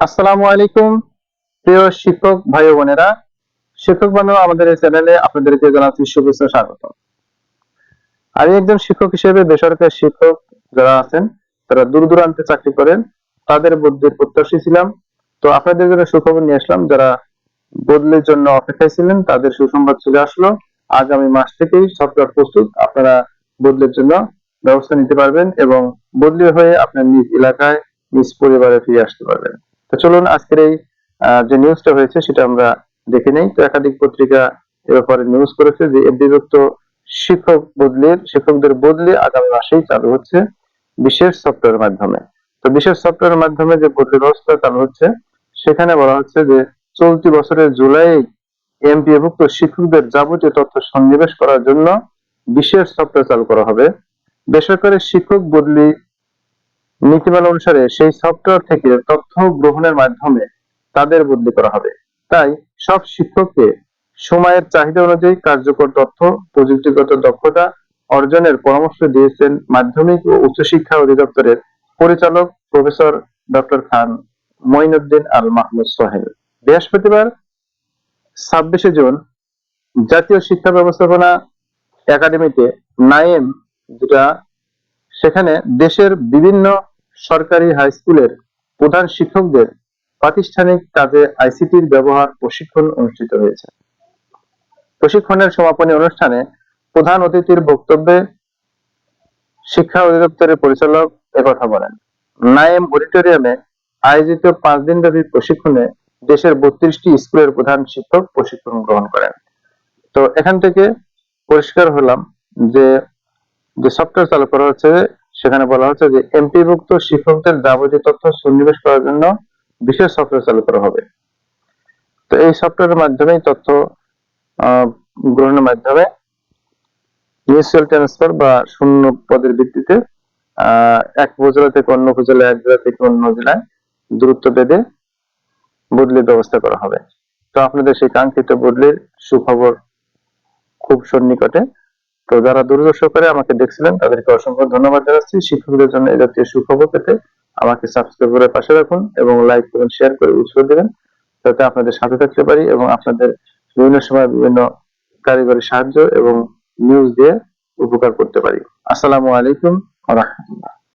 আসসালামু আলাইকুম, প্রিয় শিক্ষক ভাই বোনেরা। শিক্ষক বান্ধব আমাদের এই চ্যানেলে আপনাদেরকে জানাচ্ছি শুভেচ্ছা স্বাগত। আমি একজন শিক্ষক হিসেবে বেসরকারি শিক্ষক যারা আছেন, তারা দূর দূরান্তে চাকরি করেন, তাদের বুদ্ধির প্রত্যাশী ছিলাম। তো আপনাদের জন্য সুখবর নিয়ে আসলাম, যারা বদলির জন্য অপেক্ষায় ছিলেন, তাদের সুসংবাদ চলে আসলো। আগামী মাস থেকেই সফটওয়্যার প্রস্তুত, আপনারা বদলির জন্য ব্যবস্থা নিতে পারবেন এবং বদলি হয়ে আপনার নিজ এলাকায়, নিজ পরিবারে ফিরে আসতে পারবেন। তো চলুন আজকের এই যে নিউজটা হয়েছে সেটা আমরা দেখে নেই। তো একাধিক পত্রিকা এ ব্যাপারে নিউজ করেছে যে বিভক্ত শিক্ষক বদলির, শিক্ষকদের বদলি আগামী মাসেই চালু হচ্ছে বিশেষ সফটওয়্যারের মাধ্যমে। তো বিশেষ সফটওয়্যারের মাধ্যমে যে বদলি ব্যবস্থা চালু হচ্ছে, সেখানে বলা হচ্ছে যে চলতি বছরের জুলাই এমপিএভুক্ত শিক্ষকদের যাবতীয় তথ্য সন্নিবেশ করার জন্য বিশেষ সফটওয়্যার চালু করা হবে। বেসরকারি শিক্ষক বদলি নীতিমালা অনুসারে সেই সফটওয়্যার থেকে তথ্য গ্রহণের মাধ্যমে তাদের বদলি করা হবে। তাই সব শিক্ষককে সময়ের চাহিদা অনুযায়ী কার্যকর তথ্য, প্রযুক্তিগত দক্ষতা অর্জনের পরামর্শ দিয়েছেন মাধ্যমিক ও উচ্চশিক্ষা অধিদপ্তরের পরিচালক প্রফেসর ডক্টর খান মঈনুদ্দিন আল মাহমুদ সোহেল। বৃহস্পতিবার ছাব্বিশে জুন জাতীয় শিক্ষা ব্যবস্থাপনা একাডেমিতে নাইএম যেটা সেখানে দেশের বিভিন্ন সরকারি হাই স্কুলের প্রধান শিক্ষকদের প্রাতিষ্ঠানিক কাজে আইসিটির ব্যবহার প্রশিক্ষণ অনুষ্ঠিত হয়েছে। প্রশিক্ষণের সমাপনী অনুষ্ঠানে প্রধান অতিথির বক্তব্যে শিক্ষা অধিদপ্তরের পরিচালক একথা বলেন। নাইম অডিটোরিয়ামে আয়োজিত পাঁচ দিনব্যাপী প্রশিক্ষণে দেশের বত্রিশটি স্কুলের প্রধান শিক্ষক প্রশিক্ষণ গ্রহণ করেন। তো এখান থেকে পরিষ্কার হলাম যে যে সফটওয়্যার চালু করা হচ্ছে, সেখানে বলা হচ্ছে যে এমপিভুক্ত শিক্ষকদের যাবতীয় তথ্য সন্নিবেশ করার জন্য বিশেষ সফটওয়্যার চালু করা হবে। তো এই সফটওয়্যারের মাধ্যমেই তথ্য গ্রহণের মাধ্যমে মিউচুয়াল ট্রান্সফার বা শূন্য পদের ভিত্তিতে এক উপজেলা থেকে অন্য উপজেলায় এক জেলা থেকে অন্য জেলায় দূরত্ব বেঁধে বদলির ব্যবস্থা করা হবে। তো আপনাদের সেই কাঙ্ক্ষিত বদলির সুখবর খুব সন্নিকটে তো যারা দূরদর্শক করে আমাকে দেখছিলেন, তাদেরকে অসংখ্য ধন্যবাদ জানাচ্ছি। শিক্ষকদের জন্য এই জাতীয় সুখবর পেতে আমাকে সাবস্ক্রাইব করে পাশে রাখুন এবং লাইক করুন শেয়ার করে উৎসাহ দেবেন, যাতে আপনাদের সাথে থাকতে পারি এবং আপনাদের বিভিন্ন সময় বিভিন্ন কারিগরি সাহায্য এবং নিউজ দিয়ে উপকার করতে পারি। আসসালামু আলাইকুম রাহমাতুল্লাহ।